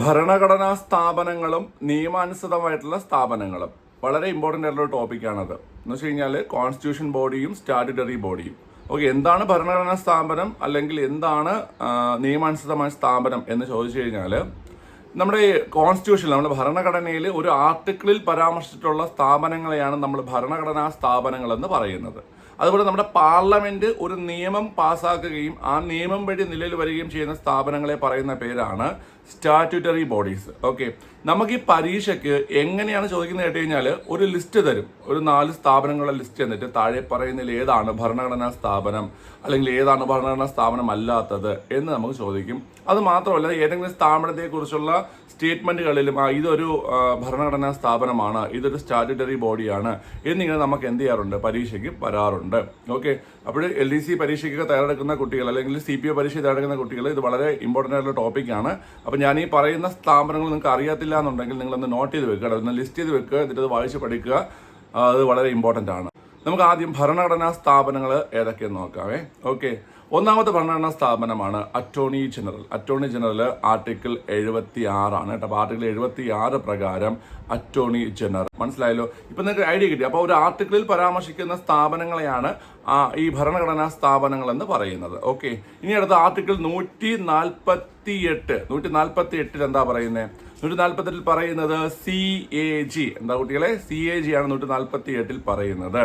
ഭരണഘടനാ സ്ഥാപനങ്ങളും നിയമാനുസൃതമായിട്ടുള്ള സ്ഥാപനങ്ങളും. വളരെ ഇമ്പോർട്ടന്റ് ആയിട്ടുള്ള ടോപ്പിക്കാണത് എന്ന് വെച്ച് കഴിഞ്ഞാൽ കോൺസ്റ്റിറ്റ്യൂഷൻ ബോഡിയും സ്റ്റാറ്റ്യൂട്ടറി ബോഡിയും ഓക്കെ എന്താണ് ഭരണഘടനാ സ്ഥാപനം അല്ലെങ്കിൽ എന്താണ് നിയമാനുസൃതമായ സ്ഥാപനം എന്ന് ചോദിച്ചു കഴിഞ്ഞാൽ നമ്മുടെ കോൺസ്റ്റിറ്റ്യൂഷൻ നമ്മുടെ ഭരണഘടനയിൽ ഒരു ആർട്ടിക്കിളിൽ പരാമർശിച്ചിട്ടുള്ള സ്ഥാപനങ്ങളെയാണ് നമ്മൾ ഭരണഘടനാ സ്ഥാപനങ്ങളെന്ന് പറയുന്നത്. അതുപോലെ നമ്മുടെ പാർലമെന്റ് ഒരു നിയമം പാസ്സാക്കുകയും ആ നിയമം വഴി നിലയിൽ വരികയും ചെയ്യുന്ന സ്ഥാപനങ്ങളെ പറയുന്ന പേരാണ് സ്റ്റാറ്റ്യൂട്ടറി ബോഡീസ്. ഓക്കെ. നമുക്ക് ഈ പരീക്ഷയ്ക്ക് എങ്ങനെയാണ് ചോദിക്കുന്നത് കേട്ട് കഴിഞ്ഞാൽ ഒരു ലിസ്റ്റ് തരും. ഒരു നാല് സ്ഥാപനങ്ങളുടെ ലിസ്റ്റ് എന്നിട്ട് താഴെ പറയുന്നതിൽ ഏതാണ് ഭരണഘടനാ സ്ഥാപനം അല്ലെങ്കിൽ ഏതാണ് ഭരണഘടനാ സ്ഥാപനം അല്ലാത്തത് എന്ന് നമുക്ക് ചോദിക്കും. അത് മാത്രമല്ല ഏതെങ്കിലും സ്ഥാപനത്തെക്കുറിച്ചുള്ള സ്റ്റേറ്റ്മെന്റുകളിലും ആ ഇതൊരു ഭരണഘടനാ സ്ഥാപനമാണ് ഇതൊരു സ്റ്റാറ്റ്യൂട്ടറി ബോഡിയാണ് എന്നിങ്ങനെ നമുക്ക് എന്ത് ചെയ്യാറുണ്ട്? പരീക്ഷയ്ക്ക് വരാറുണ്ട്. ഓക്കെ അപ്പോൾ എൽ ഡി സി പരീക്ഷയ്ക്ക് തയ്യാറെടുക്കുന്ന കുട്ടികൾ അല്ലെങ്കിൽ സി പി ഒ പരീക്ഷ തയ്യാറെടുക്കുന്ന കുട്ടികൾ ഇത് വളരെ ഇമ്പോർട്ടന്റ് ആയിട്ടുള്ള ടോപ്പിക്കാണ് അപ്പോൾ ഞാൻ ഈ പറയുന്ന സ്ഥാപനങ്ങൾ നിങ്ങൾക്ക് അറിയത്തില്ല എന്നുണ്ടെങ്കിൽ നിങ്ങളൊന്ന് നോട്ട് ചെയ്ത് വെക്കുക ഒന്ന് ലിസ്റ്റ് ചെയ്ത് വെക്കുക എന്നിട്ട് അത് വായിച്ച് പഠിക്കുക. അത് വളരെ ഇമ്പോർട്ടന്റ് ആണ്. നമുക്ക് ആദ്യം ഭരണഘടനാ സ്ഥാപനങ്ങൾ ഏതൊക്കെയെന്ന് നോക്കാവേ. ഓക്കെ ഒന്നാമത്തെ ഭരണഘടനാ സ്ഥാപനമാണ് attorney general attorney general article എഴുപത്തി ആറാണ് കേട്ടോ. ആർട്ടിക്കിൾ എഴുപത്തി ആറ് പ്രകാരം അറ്റോർണി ജനറൽ മനസ്സിലായല്ലോ? ഇപ്പം നിങ്ങൾക്ക് ഐഡിയ കിട്ടി. അപ്പോൾ ഒരു ആർട്ടിക്കിളിൽ പരാമർശിക്കുന്ന സ്ഥാപനങ്ങളെയാണ് ഈ ഭരണഘടനാ സ്ഥാപനങ്ങൾ എന്ന് പറയുന്നത്. ഓക്കെ ഇനി അടുത്ത ആർട്ടിക്കിൾ നൂറ്റി നാൽപ്പത്തി എട്ട് നൂറ്റി നാൽപ്പത്തി എട്ടിൽ എന്താ പറയുന്നത് നൂറ്റി നാൽപ്പത്തി എട്ടിൽ പറയുന്നത് സി എ ജി എന്താ കുട്ടികളെ? സി എ ജി ആണ് നൂറ്റി നാൽപ്പത്തി എട്ടിൽ പറയുന്നത്.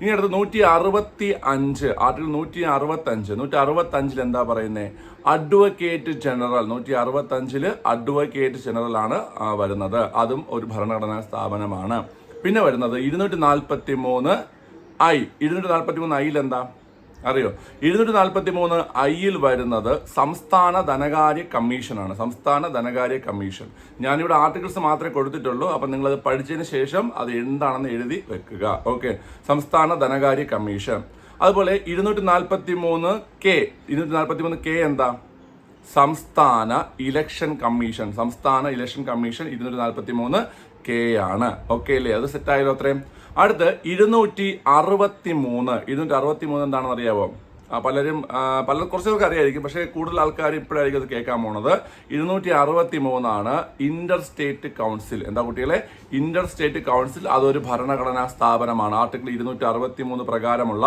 ഇനി അടുത്ത് നൂറ്റി അറുപത്തി അഞ്ച് ആർട്ടിക്കിൾ നൂറ്റി അറുപത്തി അഞ്ച് നൂറ്റി അറുപത്തി അഞ്ചിൽ എന്താ പറയുന്നത് അഡ്വക്കേറ്റ് ജനറൽ നൂറ്റി അറുപത്തി അഞ്ചിൽ അഡ്വക്കേറ്റ് ജനറൽ ആണ് വരുന്നത്. അതും ഒരു ഭരണഘടനാ സ്ഥാപനമാണ്. പിന്നെ വരുന്നത് ഇരുന്നൂറ്റി നാൽപ്പത്തി മൂന്ന് ഐ. ഇരുന്നൂറ്റി നാൽപ്പത്തി മൂന്ന് ഐയിൽ എന്താ അറിയോ? ഇരുന്നൂറ്റി നാൽപ്പത്തി മൂന്ന് ഐയിൽ വരുന്നത് സംസ്ഥാന ധനകാര്യ കമ്മീഷനാണ്. സംസ്ഥാന ധനകാര്യ കമ്മീഷൻ. ഞാനിവിടെ ആർട്ടിക്കിൾസ് മാത്രമേ കൊടുത്തിട്ടുള്ളൂ. അപ്പം നിങ്ങളത് പഠിച്ചതിന് ശേഷം അത് എന്താണെന്ന് എഴുതി വെക്കുക. ഓക്കെ. സംസ്ഥാന ധനകാര്യ കമ്മീഷൻ. അതുപോലെ ഇരുന്നൂറ്റി നാൽപ്പത്തി മൂന്ന് കെ. ഇരുന്നൂറ്റി നാൽപ്പത്തി മൂന്ന് കെ എന്താ? സംസ്ഥാന ഇലക്ഷൻ കമ്മീഷൻ. സംസ്ഥാന ഇലക്ഷൻ കമ്മീഷൻ ഇരുന്നൂറ്റി നാൽപ്പത്തി മൂന്ന് കെ ആണ്. ഓക്കെ അല്ലേ? അത് സെറ്റ് ആയല്ലോ അത്രയും. അടുത്ത് ഇരുന്നൂറ്റി അറുപത്തി മൂന്ന് ഇരുന്നൂറ്റി അറുപത്തി മൂന്ന് എന്താണെന്ന് അറിയാവോ പലരും പല കുറച്ച് പേർക്ക് അറിയായിരിക്കും പക്ഷേ കൂടുതൽ ആൾക്കാർ ഇപ്പോഴായിരിക്കും അത് കേൾക്കാൻ പോണത്. ഇരുന്നൂറ്റി അറുപത്തി മൂന്നാണ് ഇന്റർ സ്റ്റേറ്റ് കൗൺസിൽ. എന്താ കുട്ടികളെ? ഇന്റർ സ്റ്റേറ്റ് കൗൺസിൽ അതൊരു ഭരണഘടനാ സ്ഥാപനമാണ്. ആർട്ടിക്കിൾ ഇരുന്നൂറ്റി അറുപത്തി മൂന്ന് പ്രകാരമുള്ള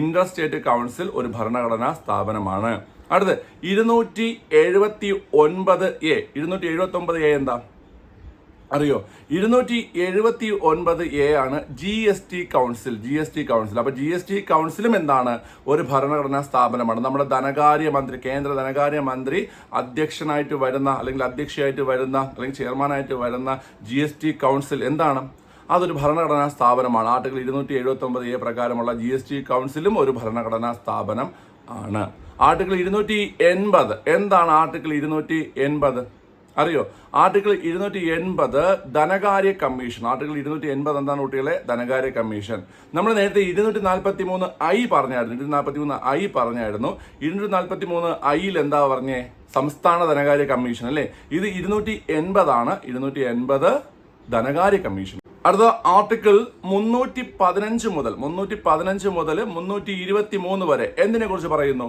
ഇന്റർ സ്റ്റേറ്റ് കൗൺസിൽ ഒരു ഭരണഘടനാ സ്ഥാപനമാണ്. അടുത്ത് ഇരുന്നൂറ്റി എഴുപത്തി ഒൻപത് എ. ഇരുന്നൂറ്റി എഴുപത്തി ഒമ്പത് എ എന്താ? അറിയോ? ഇരുന്നൂറ്റി എഴുപത്തി ഒൻപത് എ ആണ് G S T council G S T council അപ്പോൾ ജി എസ് ടി കൗൺസിലും എന്താണ്? ഒരു ഭരണഘടനാ സ്ഥാപനമാണ്. നമ്മുടെ ധനകാര്യ മന്ത്രി കേന്ദ്ര ധനകാര്യ മന്ത്രി അധ്യക്ഷനായിട്ട് വരുന്ന അല്ലെങ്കിൽ അധ്യക്ഷയായിട്ട് വരുന്ന അല്ലെങ്കിൽ ചെയർമാനായിട്ട് വരുന്ന ജി എസ് ടി കൗൺസിൽ എന്താണ്? അതൊരു ഭരണഘടനാ സ്ഥാപനമാണ്. ആർട്ടിക്കിൾ ഇരുന്നൂറ്റി എഴുപത്തി ഒമ്പത് എ പ്രകാരമുള്ള ജി എസ് ടി കൗൺസിലും ഒരു ഭരണഘടനാ സ്ഥാപനം ആണ്. ആർട്ടിക്കിൾ ഇരുന്നൂറ്റി എൺപത് എന്താണ് ആർട്ടിക്കിൾ ഇരുന്നൂറ്റി എൺപത് അറിയോ? ആർട്ടിക്കിൾ ഇരുന്നൂറ്റി എൺപത് ധനകാര്യ കമ്മീഷൻ. ആർട്ടിക്കിൾ ഇരുന്നൂറ്റി എൺപത് എന്താണ് കുട്ടികളെ? ധനകാര്യ കമ്മീഷൻ. നമ്മൾ നേരത്തെ ഇരുന്നൂറ്റി നാൽപ്പത്തി മൂന്ന് ഐ പറഞ്ഞായിരുന്നു. ഇരുന്നൂറ്റി നാൽപ്പത്തി മൂന്ന് ഐ പറഞ്ഞായിരുന്നു. ഇരുന്നൂറ്റി നാൽപ്പത്തി മൂന്ന് ഐയിൽ എന്താ പറഞ്ഞേ? സംസ്ഥാന ധനകാര്യ കമ്മീഷൻ അല്ലേ? ഇത് ഇരുന്നൂറ്റി എൺപതാണ് ഇരുന്നൂറ്റി എൺപത് ധനകാര്യ കമ്മീഷൻ. അടുത്ത ആർട്ടിക്കിൾ മുന്നൂറ്റി പതിനഞ്ച് മുതൽ മുന്നൂറ്റി പതിനഞ്ച് മുതൽ മുന്നൂറ്റി ഇരുപത്തി മൂന്ന് വരെ എന്തിനെ കുറിച്ച് പറയുന്നു?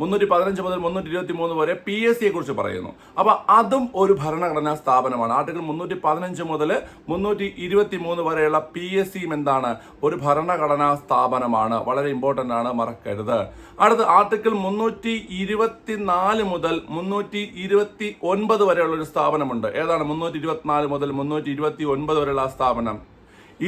മുന്നൂറ്റി പതിനഞ്ച് മുതൽ മുന്നൂറ്റി ഇരുപത്തി മൂന്ന് വരെ പി എസ് സിയെ കുറിച്ച് പറയുന്നു. അപ്പൊ അതും ഒരു ഭരണഘടനാ സ്ഥാപനമാണ്. ആർട്ടിക്കിൾ മുന്നൂറ്റി പതിനഞ്ച് മുതൽ മുന്നൂറ്റി ഇരുപത്തി മൂന്ന് വരെയുള്ള പി എസ് സിയും എന്താണ്? ഒരു ഭരണഘടനാ സ്ഥാപനമാണ്. വളരെ ഇമ്പോർട്ടന്റ് ആണ് മറക്കരുത്. അടുത്ത ആർട്ടിക്കിൾ മുന്നൂറ്റി ഇരുപത്തി നാല് മുതൽ മുന്നൂറ്റി ഇരുപത്തി ഒൻപത് വരെയുള്ള ഒരു സ്ഥാപനമുണ്ട്. ഏതാണ് മുന്നൂറ്റി ഇരുപത്തിനാല് മുതൽ മുന്നൂറ്റി ഇരുപത്തി ഒൻപത് വരെയുള്ള ആ സ്ഥാപനം?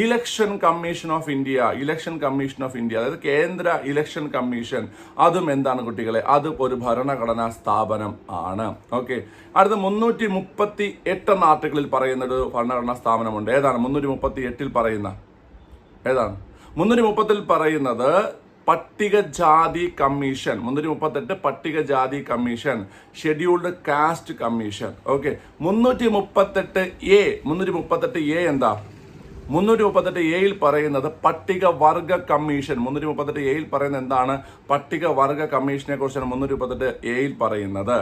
Election commission of India election commission of India അതായത് കേന്ദ്ര ഇലക്ഷൻ കമ്മീഷൻ അതും എന്താണ് കുട്ടികളെ? അത് ഒരു ഭരണഘടനാ സ്ഥാപനം ആണ്. ഓക്കെ അടുത്ത മുന്നൂറ്റി മുപ്പത്തി എട്ട് എന്ന ആർട്ടിക്കിളിൽ പറയുന്ന ഒരു ഭരണഘടനാ സ്ഥാപനമുണ്ട്. ഏതാണ്? മുന്നൂറ്റി മുപ്പത്തി എട്ടിൽ പറയുന്ന. ഏതാണ്? മുന്നൂറ്റി മുപ്പത്തിൽ പറയുന്നത് പട്ടികജാതി കമ്മീഷൻ. മുന്നൂറ്റി മുപ്പത്തെട്ട് പട്ടികജാതി commission. Scheduled caste commission. Okay മുന്നൂറ്റി മുപ്പത്തെട്ട് എ. മുന്നൂറ്റി മുപ്പത്തെട്ട് എ എന്താ? മുന്നൂറ്റി മുപ്പത്തെട്ട് എയിൽ പറയുന്നത് പട്ടികവർഗ കമ്മീഷൻ. മുന്നൂറ്റി മുപ്പത്തെട്ട് എയിൽ പറയുന്നത് എന്താണ്? പട്ടികവർഗ കമ്മീഷനെ കുറിച്ചാണ് മുന്നൂറ്റി മുപ്പത്തെട്ട് എയിൽ പറയുന്നത്.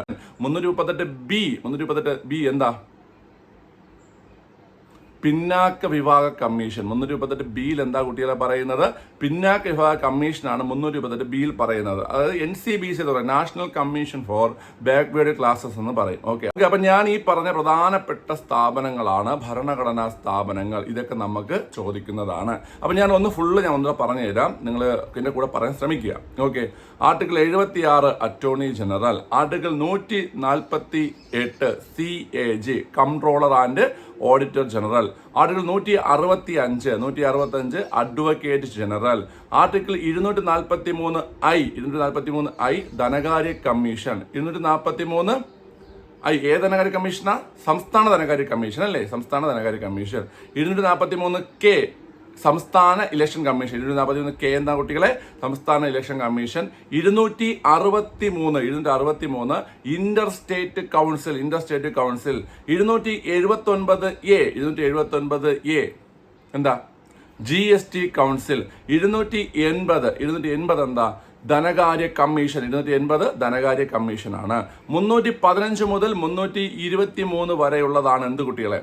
മുന്നൂറ്റി മുപ്പത്തെട്ട് ബി മുന്നൂറ്റി മുപ്പത്തെട്ട് ബി എന്താ? പിന്നാക്ക വിഭാഗ കമ്മീഷൻ. മുന്നൂറ്റി മുപ്പത്തെട്ട് ബിയിൽ എന്താ കുട്ടികളെ പറയുന്നത്? പിന്നാക്ക വിഭാഗ കമ്മീഷനാണ് മുന്നൂറ്റി മുപ്പത്തെട്ട് ബിയിൽ പറയുന്നത്. അതായത് എൻ സി ബി സി പറയുന്നത് national commission for backward classes എന്ന് പറയും. ഓക്കെ ഓക്കെ അപ്പൊ ഞാൻ ഈ പറഞ്ഞ പ്രധാനപ്പെട്ട സ്ഥാപനങ്ങളാണ് ഭരണഘടനാ സ്ഥാപനങ്ങൾ. ഇതൊക്കെ നമുക്ക് ചോദിക്കുന്നതാണ്. അപ്പൊ ഞാൻ ഒന്ന് ഫുള്ള് ഞാൻ ഒന്ന് പറഞ്ഞു തരാം നിങ്ങൾ ഇതിന്റെ കൂടെ പറയാൻ ശ്രമിക്കുക. ഓക്കെ ആർട്ടിക്കിൾ എഴുപത്തി ആറ് അറ്റോർണി ജനറൽ ആർട്ടിക്കിൾ നൂറ്റി നാൽപ്പത്തി എട്ട് C A G controller and auditor general. Article നൂറ്റി അറുപത്തി അഞ്ച് നൂറ്റി അറുപത്തി അഞ്ച് അഡ്വക്കേറ്റ് ജനറൽ. ആർട്ടിക്കിൾ ഇരുന്നൂറ്റി നാൽപ്പത്തി മൂന്ന് ഐ ഇരുന്നൂറ്റി നാൽപ്പത്തി മൂന്ന് ഐ ധനകാര്യ കമ്മീഷൻ. ഇരുന്നൂറ്റി നാൽപ്പത്തി മൂന്ന് ഐ ഏ ധനകാര്യ കമ്മീഷനാ? സംസ്ഥാന ധനകാര്യ കമ്മീഷൻ അല്ലേ? സംസ്ഥാന ധനകാര്യ കമ്മീഷൻ. ഇരുന്നൂറ്റി നാൽപ്പത്തി മൂന്ന് കെ സംസ്ഥാന ഇലക്ഷൻ കമ്മീഷൻ. ഇരുന്നൂറ്റി നാൽപ്പത്തി മൂന്ന് കെ എന്താ കുട്ടികളെ? സംസ്ഥാന ഇലക്ഷൻ കമ്മീഷൻ. ഇരുന്നൂറ്റി അറുപത്തി മൂന്ന് ഇരുന്നൂറ്റി അറുപത്തി മൂന്ന് inter state council inter state council. ഇരുന്നൂറ്റി എഴുപത്തി ഒൻപത് എ ഇരുന്നൂറ്റി എഴുപത്തൊൻപത് എ. എന്താ? G S T council. ഇരുന്നൂറ്റി എൺപത് ഇരുന്നൂറ്റി എൺപത് എന്താ? ധനകാര്യ കമ്മീഷൻ. ഇരുന്നൂറ്റി എൺപത് ധനകാര്യ കമ്മീഷനാണ്. മുന്നൂറ്റി പതിനഞ്ച് മുതൽ മുന്നൂറ്റി ഇരുപത്തി മൂന്ന് വരെയുള്ളതാണ് എന്ത് കുട്ടികളെ?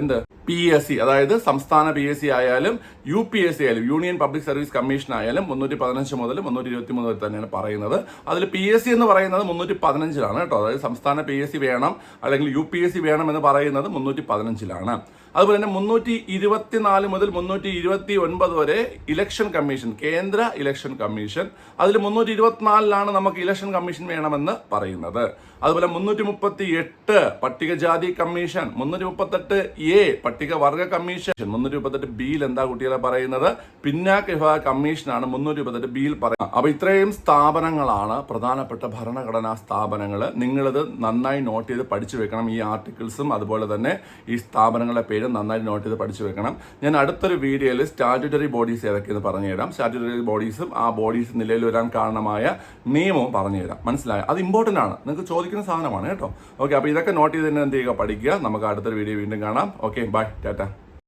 എന്ത്? പി എസ് സി അതായത് സംസ്ഥാന പി എസ് സി ആയാലും യു പി എസ് സി ആയാലും യൂണിയൻ പബ്ലിക് സർവീസ് കമ്മീഷൻ ആയാലും മുന്നൂറ്റി പതിനഞ്ച് മുതൽ മുന്നൂറ്റി ഇരുപത്തി മൂന്ന് വരെ തന്നെയാണ് പറയുന്നത്. അതിൽ പി എസ് സി എന്ന് പറയുന്നത് മുന്നൂറ്റി പതിനഞ്ചിലാണ് കേട്ടോ. അതായത് സംസ്ഥാന പി എസ് സി വേണം അല്ലെങ്കിൽ യു പി എസ് സി വേണം എന്ന് പറയുന്നത് മുന്നൂറ്റി പതിനഞ്ചിലാണ് അതുപോലെ തന്നെ മുന്നൂറ്റി ഇരുപത്തിനാല് മുതൽ മുന്നൂറ്റി ഇരുപത്തി ഒൻപത് വരെ ഇലക്ഷൻ കമ്മീഷൻ കേന്ദ്ര ഇലക്ഷൻ കമ്മീഷൻ. അതിൽ മുന്നൂറ്റി ഇരുപത്തിനാലിലാണ് നമുക്ക് ഇലക്ഷൻ കമ്മീഷൻ വേണമെന്ന് പറയുന്നത്. അതുപോലെ മുന്നൂറ്റി മുപ്പത്തി എട്ട് പട്ടികജാതി കമ്മീഷൻ മുന്നൂറ്റി മുപ്പത്തെട്ട് എ പട്ടികവർഗ കമ്മീഷൻ മുന്നൂറ്റി മുപ്പത്തെട്ട് ബിയിൽ എന്താ കുട്ടികളെ പറയുന്നത്? പിന്നാക്ക വിഭാഗ കമ്മീഷനാണ് മുന്നൂറ്റി മുപ്പത്തെട്ട് ബിയിൽ പറയുന്നത്. അപ്പൊ ഇത്രയും സ്ഥാപനങ്ങളാണ് പ്രധാനപ്പെട്ട ഭരണഘടനാ സ്ഥാപനങ്ങൾ നിങ്ങളിത് നന്നായി നോട്ട് ചെയ്ത് പഠിച്ചു വെക്കണം ഈ ആർട്ടിക്കിൾസും. അതുപോലെ തന്നെ ഈ സ്ഥാപനങ്ങളുടെ പേരും നന്നായി നോട്ട് ചെയ്ത് പഠിച്ചു വെക്കണം. ഞാൻ അടുത്തൊരു വീഡിയോയിൽ സ്റ്റാറ്റ്യൂട്ടറി ബോഡീസ് ഏതൊക്കെയെന്ന് പറഞ്ഞുതരാം. സ്റ്റാറ്റ്യൂട്ടറി ബോഡീസും ആ ബോഡീസ് നിലയിൽ വരാൻ കാരണമായ നിയമവും പറഞ്ഞുതരാം. മനസ്സിലായോ? അത് ഇമ്പോർട്ടന്റ് ആണ്. നിങ്ങൾക്ക് ചോദിക്കുന്ന സാധനമാണ് കേട്ടോ. ഓക്കെ അപ്പോൾ ഇതൊക്കെ നോട്ട് ചെയ്ത് തന്നെ എന്ത് ചെയ്യുക? പഠിക്കുക. നമുക്ക് അടുത്തൊരു വീഡിയോ വീണ്ടും കാണാം. Okay bye Tata